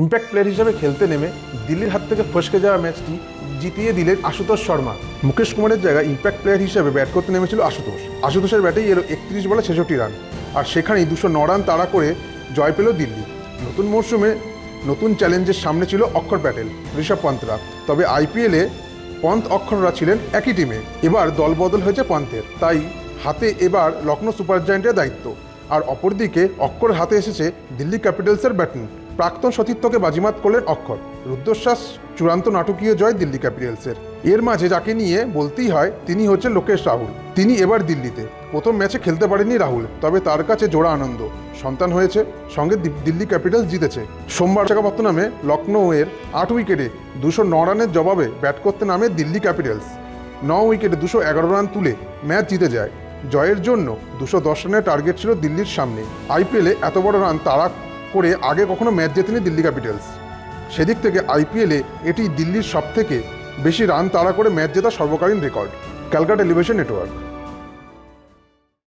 Impact player হিসেবে খেলতে নেমে দিল্লির হাত থেকে ফসকে যাওয়া ম্যাচটি জিতিয়ে দিলেন আশুতোষ শর্মা। মুকেশ কুমারের জায়গায় ইম্প্যাক্ট প্লেয়ার হিসেবে ব্যাট করতে নেমেছিল আশুতোষ। আশুতোষের ব্যাটেই এলো একত্রিশ বলে ছেষট্টি রান। আর সেখানেই দুশো ন রান তাড়া করে জয় পেল দিল্লি। নতুন মরশুমে নতুন চ্যালেঞ্জের সামনে ছিল অক্ষর প্যাটেল, ঋষভ পন্তরা তবে আইপিএলে পন্ত অক্ষররা ছিলেন একই টিমে এবার দল বদল হয়েছে পন্থের। তাই হাতে এবার লখনৌ সুপার জায়েন্টের দায়িত্ব। আর অপরদিকে অক্ষর হাতে এসেছে দিল্লি ক্যাপিটালসের ব্যাটন। প্রাক্তন সতীর্থকে বাজিমাত করলেন অক্ষর। রুদ্রশ্বাস, চূড়ান্ত নাটকীয় জয় দিল্লি ক্যাপিটালসের। এর মাঝে যাকে নিয়ে বলতেই হয়, তিনি হচ্ছেন লোকেশ রাহুল। তিনি এবার দিল্লিতে। প্রথম ম্যাচে খেলতে পারেনি রাহুল, তবে তার কাছে জোড়া আনন্দ। সন্তান হয়েছে, সঙ্গে দিল্লি ক্যাপিটালস জিতেছে। সোমবার বিশাখাপত্তনমে লখনৌয়ের আট উইকেটে দুশো ন রানের জবাবে ব্যাট করতে নামে দিল্লি ক্যাপিটালস। ন উইকেটে দুশো এগারো রান তুলে ম্যাচ জিতে যায়। জয়ের জন্য দুশো দশ রানের টার্গেট ছিল দিল্লির সামনে। আইপিএলে এত বড় রান তারা করে আগে কখনো ম্যাচ জেতেনি দিল্লি ক্যাপিটালস। সেদিক থেকে আইপিএলে এটি দিল্লির সবথেকে বেশি রান তাড়া করে ম্যাচ জেতা সর্বকালীন রেকর্ড। Calcutta television network.